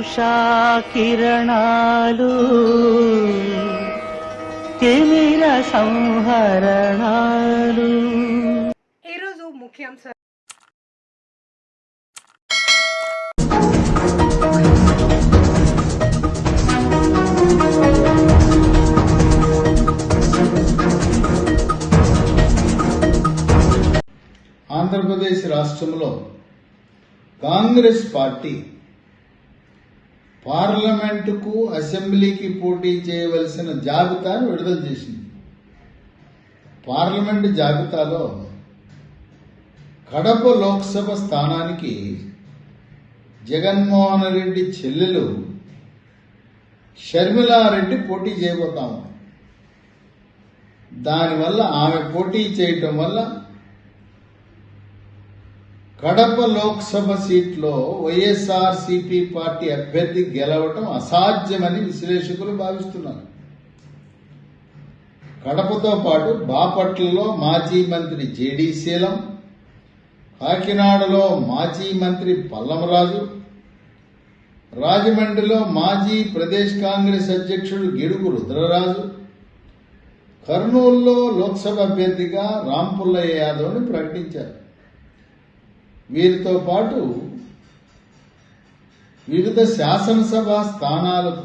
ఉషా కిరణాలు తిమిర సంహరణాలు. ఈరోజు ముఖ్యాంశాలు ఆంధ్రప్రదేశ్ రాష్ట్రంలో కాంగ్రెస్ పార్టీ పార్లమెంటుకు అసెంబ్లీకి పోటీ చేయవలసిన జాబితాను విడుదల చేసింది. పార్లమెంటు జాబితాలో కడప లోక్సభ స్థానానికి జగన్మోహన్ రెడ్డి చెల్లెలు షర్మిలారెడ్డి పోటీ చేయబోతాము దానివల్ల ఆమె పోటీ చేయటం వల్ల కడప లోక్సభ సీట్లో వైఎస్ఆర్ సిపి పార్టీ అభ్యర్థి గెలవటం అసాధ్యమని విశ్లేషకులు భావిస్తున్నారు. కడపతో పాటు బాపట్లలో మాజీ మంత్రి జేడీ శీలం కాకినాడలో మాజీ మంత్రి పల్లమరాజు రాజమండ్రిలో మాజీ ప్రదేశ్ కాంగ్రెస్ అధ్యక్షుడు గిడుగు రుద్రరాజు కర్నూలులో లోక్సభ అభ్యర్థిగా రాంపుల్లయ్య యాదవ్ని ప్రకటించారు. వీరితో పాటు వివిధ శాసనసభ స్థానాలకు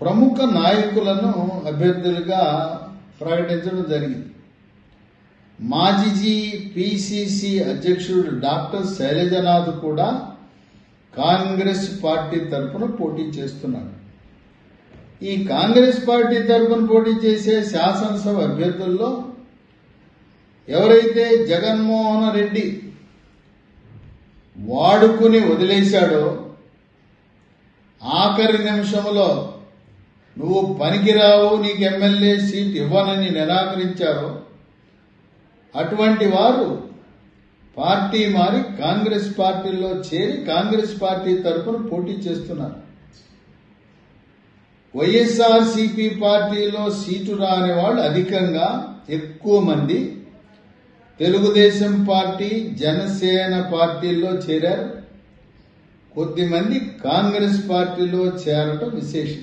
ప్రముఖ నాయకులను అభ్యర్థులుగా ప్రకటించడం జరిగింది. మాజీ పిసిసి అధ్యక్షుడు డాక్టర్ శైలజనాథ్ కూడా కాంగ్రెస్ పార్టీ తరఫున పోటీ చేస్తున్నాడు ఈ కాంగ్రెస్ పార్టీ తరఫున పోటీ చేసే శాసనసభ అభ్యర్థుల్లో ఎవరైతే జగన్మోహన్ రెడ్డి వాడుకుని వదిలేశాడో ఆఖరి నిమిషంలో నువ్వు పనికిరావు నీకు ఎమ్మెల్యే సీట్ ఇవ్వనని నిరాకరించారో అటువంటి వారు పార్టీ మారి కాంగ్రెస్ పార్టీలో చేరి కాంగ్రెస్ పార్టీ తరఫున పోటీ చేస్తున్నారు. వైఎస్ఆర్సీపీ పార్టీలో సీటు రాని వాళ్ళు అధికంగా ఎక్కువ మంది తెలుగుదేశం పార్టీ జనసేన పార్టీల్లో చేరారు. కొద్దిమంది కాంగ్రెస్ పార్టీలో చేరటం విశేషం.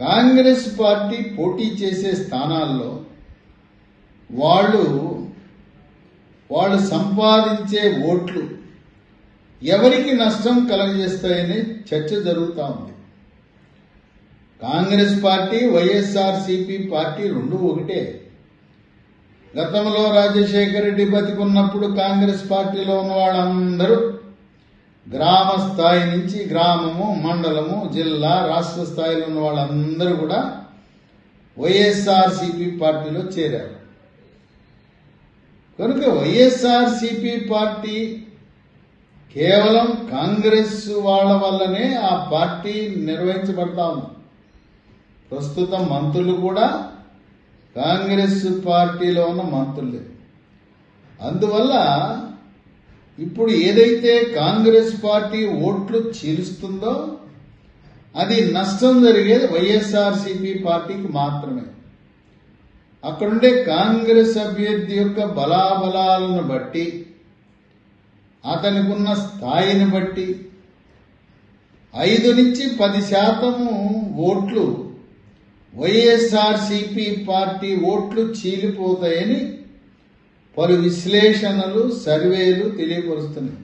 కాంగ్రెస్ పార్టీ పోటీ చేసే స్థానాల్లో వాళ్ళు వాళ్ళు సంపాదించే ఓట్లు ఎవరికి నష్టం కలగజేస్తాయనే చర్చ జరుగుతూ ఉంది. Congress party YSR CP party రెండు ఒకటే. గతంలో రాజశేఖర రెడ్డి బతికున్నప్పుడు కాంగ్రెస్ పార్టీలో ఉన్న వాళ్ళందరూ గ్రామ స్థాయి నుంచి గ్రామము మండలము జిల్లా రాష్ట్ర స్థాయిలో ఉన్న వాళ్ళందరూ కూడా వైఎస్ఆర్సిపి పార్టీలో చేరారు. కనుక వైఎస్ఆర్సిపి పార్టీ కేవలం కాంగ్రెస్ వాళ్ళ వల్లనే ఆ పార్టీ నిర్వహించబడతా ఉంది. ప్రస్తుతం మంత్రులు కూడా కాంగ్రెస్ పార్టీలో ఉన్న మంత్రులే అందువల్ల ఇప్పుడు ఏదైతే కాంగ్రెస్ పార్టీ ఓట్లు చీలుస్తుందో అది నష్టం జరిగేది వైఎస్ఆర్సీపీ పార్టీకి మాత్రమే. అక్కడుండే కాంగ్రెస్ అభ్యర్థి యొక్క బలాబలాలను బట్టి అతనికి ఉన్న స్థాయిని బట్టి ఐదు నుంచి పది శాతము ఓట్లు వైఎస్ఆర్సిపి పార్టీ ఓట్లు చీలిపోతాయని పలు విశ్లేషణలు సర్వేలు తెలియపరుస్తున్నాయి.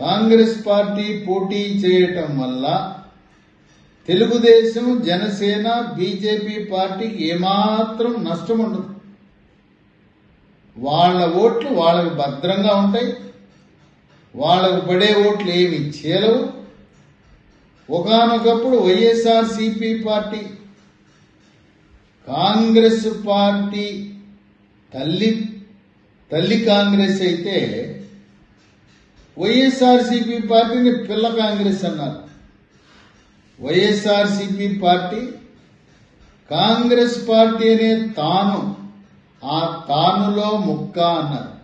కాంగ్రెస్ పార్టీ పోటీ చేయటం వల్ల తెలుగుదేశం జనసేన బీజేపీ పార్టీకి ఏమాత్రం నష్టం ఉండదు. వాళ్ళ ఓట్లు వాళ్ళకు భద్రంగా ఉంటాయి. వాళ్ళకు పడే ఓట్లు ఏమి చేయలేవు ఒకనొకప్పుడు YSR CP party Congress party తల్లి తల్లి కాంగ్రెస్ అయితే వైఎస్ఆర్ సిపి పార్టీని పిల్ల కాంగ్రెస్ అన్నారు. YSR CP party Congress party అనే తాను ఆ తానులో ముక్క అన్నారు.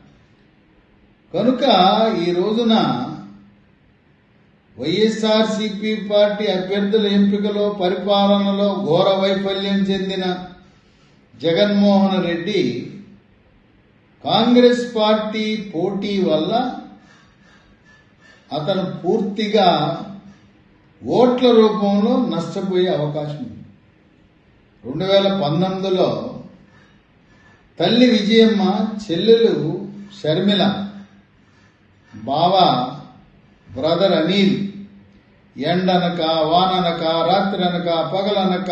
కనుక ఈ రోజున వైఎస్ఆర్సీపీ పార్టీ అభ్యర్థుల ఎంపికలో పరిపాలనలో ఘోర వైఫల్యం చెందిన జగన్మోహన్ రెడ్డి కాంగ్రెస్ పార్టీ పోటీ వల్ల అతను పూర్తిగా ఓట్ల రూపంలో నష్టపోయే అవకాశం ఉంది. రెండు వేల పంతొమ్మిదిలో తల్లి విజయమ్మ చెల్లెలు షర్మిల బావ బ్రదర్ అనిల్ ఎండనక వాననక రాత్రి అనక పగలనక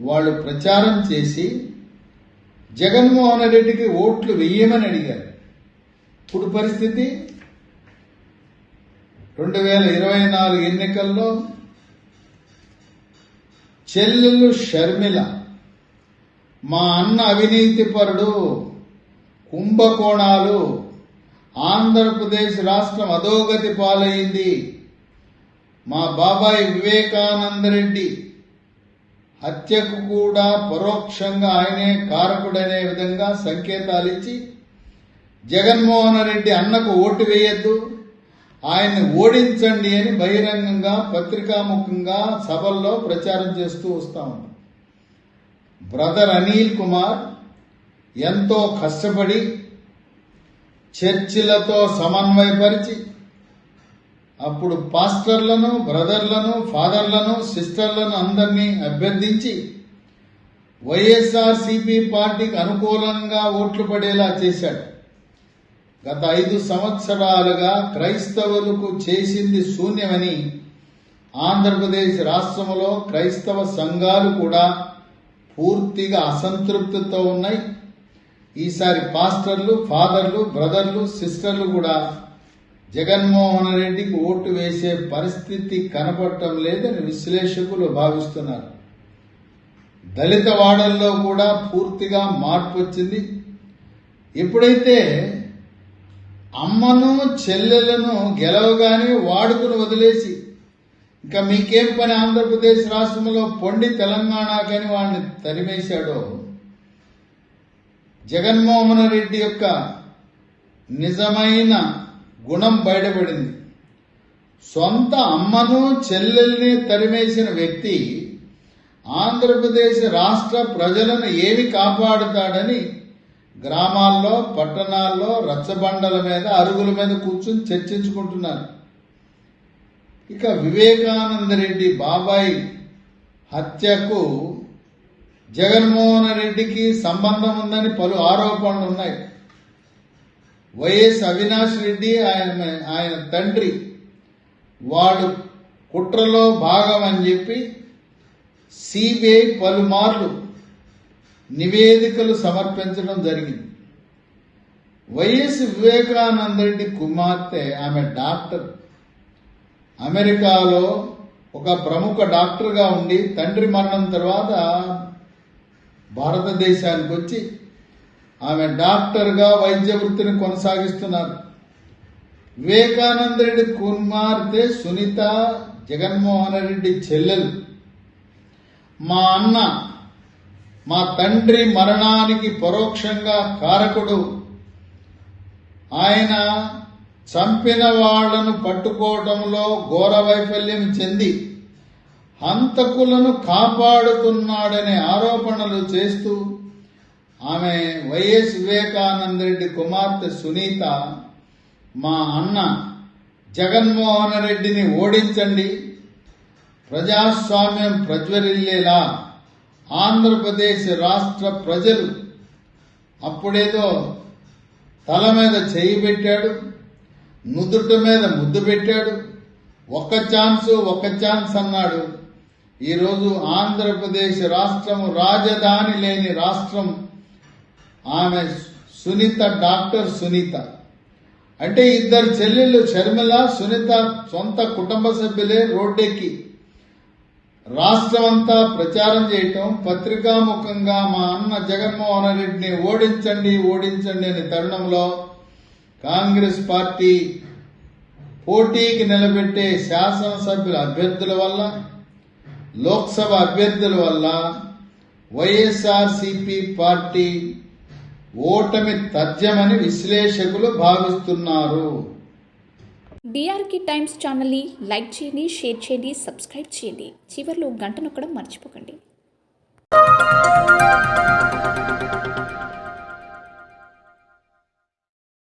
వాళ్ళు ప్రచారం చేసి జగన్మోహన్ రెడ్డికి ఓట్లు వెయ్యమని అడిగారు. ఇప్పుడు పరిస్థితి? రెండు వేల ఇరవై నాలుగు ఎన్నికల్లో చెల్లెలు షర్మిల మా అన్న అవినీతిపరుడు కుంభకోణాలు ఆంధ్రప్రదేశ్ రాష్ట్రం అధోగతి పాలైంది. మా బాబాయ్ వివేకానందరెడ్డి హత్యకు కూడా పరోక్షంగా ఆయనే కారకుడనే విధంగా సంకేతాలు ఇచ్చి జగన్మోహన్ రెడ్డి అన్నకు ఓటు వేయొద్దు ఆయన్ని ఓడించండి అని బహిరంగంగా పత్రికాముఖంగా సభల్లో ప్రచారం చేస్తూ వస్తాం బ్రదర్ అనిల్ కుమార్ ఎంతో కష్టపడి చర్చిలతో సమన్వయపరిచి అప్పుడు పాస్టర్లను బ్రదర్లను ఫాదర్లను సిస్టర్లను అందరినీ అభ్యర్థించి వైఎస్ఆర్సీపీ పార్టీకి అనుకూలంగా ఓట్లు పడేలా చేశాడు. గత ఐదు సంవత్సరాలుగా క్రైస్తవులకు చేసింది శూన్యమని ఆంధ్రప్రదేశ్ రాష్ట్రంలో క్రైస్తవ సంఘాలు కూడా పూర్తిగా అసంతృప్తితో ఉన్నాయి. ఈసారి పాస్టర్లు ఫాదర్లు బ్రదర్లు సిస్టర్లు కూడా జగన్మోహన్ రెడ్డికి ఓటు వేసే పరిస్థితి కనపడటం లేదని విశ్లేషకులు భావిస్తున్నారు. దళిత వాడల్లో కూడా పూర్తిగా మార్పు వచ్చింది ఎప్పుడైతే అమ్మను చెల్లెలను గెలవగానే వాడుకుని వదిలేసి ఇంకా మీకేం పని ఆంధ్రప్రదేశ్ రాష్ట్రంలో పొండి తెలంగాణకని వాడిని తరిమేశాడో జగన్మోహన్ రెడ్డి యొక్క నిజమైన గుణం బయటపడింది. సొంత అమ్మను చెల్లెల్ని తరిమేసిన వ్యక్తి ఆంధ్రప్రదేశ్ రాష్ట్ర ప్రజలను ఏమి కాపాడుతాడని గ్రామాల్లో పట్టణాల్లో రచ్చబండల మీద అరుగుల మీద కూర్చుని చర్చించుకుంటున్నారు. ఇక వివేకానంద రెడ్డి బాబాయ్ హత్యకు జగన్మోహన్ రెడ్డికి సంబంధం ఉందని పలు ఆరోపణలు ఉన్నాయి వైఎస్ అవినాష్ రెడ్డి ఆయన ఆయన తండ్రి వాడు కుట్రలో భాగం అని చెప్పి సిబిఐ పలుమార్లు నివేదికలు సమర్పించడం జరిగింది. వైఎస్ వివేకానంద రెడ్డి కుమార్తె ఆమె డాక్టర్. అమెరికాలో ఒక ప్రముఖ డాక్టర్గా ఉండి తండ్రి మరణం తర్వాత భారతదేశానికి వచ్చి ఆమె డాక్టర్గా వైద్య వృత్తిని కొనసాగిస్తున్నారు. వివేకానంద రెడ్డి కుమార్తె సునీత జగన్మోహన్ రెడ్డి చెల్లెలు. మా అన్న మా తండ్రి మరణానికి పరోక్షంగా కారకుడు. ఆయన చంపిన వాళ్ళను పట్టుకోవటంలో ఘోర వైఫల్యం చెంది హంతకులను కాపాడుతున్నాడనే ఆరోపణలు చేస్తూ ఆమె వైఎస్ వివేకానంద రెడ్డి కుమార్తె సునీత మా అన్న జగన్మోహన్ రెడ్డిని ఓడించండి. ప్రజాస్వామ్యం ప్రజ్వరిల్లేలా ఆంధ్రప్రదేశ్ రాష్ట్ర ప్రజలు అప్పుడేదో తల మీద చేయి పెట్టాడు నుదుట మీద ముద్దు పెట్టాడు. ఒక్క ఛాన్స్ ఒక్క ఛాన్స్ అన్నాడు. ఈరోజు ఆంధ్రప్రదేశ్ రాష్ట్రం రాజధాని లేని రాష్ట్రం ఆమె సునీత డాక్టర్ సునీత. అంటే ఇద్దరు చెల్లెళ్ళు షర్మిల సునీత సొంత కుటుంబ సభ్యులే రోడ్డెక్కి రాష్ట్రమంతా ప్రచారం చేయటం పత్రికాముఖంగా మా అన్న జగన్మోహన్ రెడ్డిని ఓడించండి ఓడించండి అనే తరుణంలో కాంగ్రెస్ పార్టీ పోటీకి నిలబెట్టే శాసనసభ్యుల అభ్యర్థుల వల్ల లోక్సభ అభ్యర్థుల వల్ల వైఎస్ఆర్సిపి పార్టీ ఓటమి తథ్యమని విశ్లేషకులు భావిస్తున్నారు. డిఆర్కి టైమ్స్ ఛానల్ని లైక్ చేయండి షేర్ చేయండి సబ్స్క్రైబ్ చేయండి. చివరిలో గంట నొక్కడం మర్చిపోకండి.